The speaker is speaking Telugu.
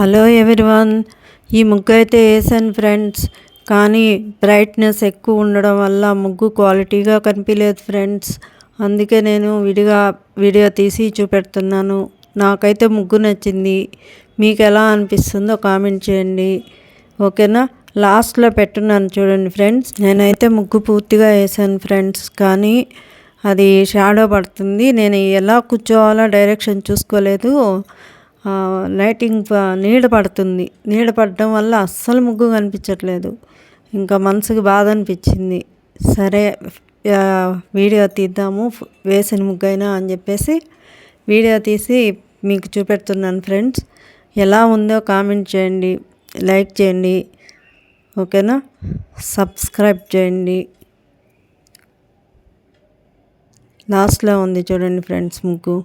Hello everyone. ఈ ముగ్గు అయితే వేసాను ఫ్రెండ్స్. కానీ బ్రైట్నెస్ ఎక్కువ ఉండడం వల్ల ముగ్గు క్వాలిటీగా కనిపించలేదు ఫ్రెండ్స్. అందుకే నేను విడిగా వీడియో తీసి చూపెడుతున్నాను. నాకైతే ముగ్గు నచ్చింది. మీకు ఎలా అనిపిస్తుందో కామెంట్ చేయండి. ఓకేనా? లాస్ట్లో పెట్టున్నాను చూడండి ఫ్రెండ్స్. నేనైతే ముగ్గు పూర్తిగా వేసాను ఫ్రెండ్స్. కానీ అది షాడో పడుతుంది. నేను ఎలా కూర్చోవాలో డైరెక్షన్ చూసుకోలేదు. లైటింగ్ నీడ పడుతుంది. నీడ పడడం వల్ల అస్సలు ముగ్గు కనిపించట్లేదు. ఇంకా మనసుకు బాధ అనిపించింది. సరే వీడియో తీద్దాము వేసిన ముగ్గైనా అని చెప్పేసి వీడియో తీసి మీకు చూపెడుతున్నాను ఫ్రెండ్స్. ఎలా ఉందో కామెంట్ చేయండి లైక్ చేయండి ఓకేనా? సబ్స్క్రైబ్ చేయండి. లాస్ట్లో ఉంది చూడండి ఫ్రెండ్స్ ముగ్గు.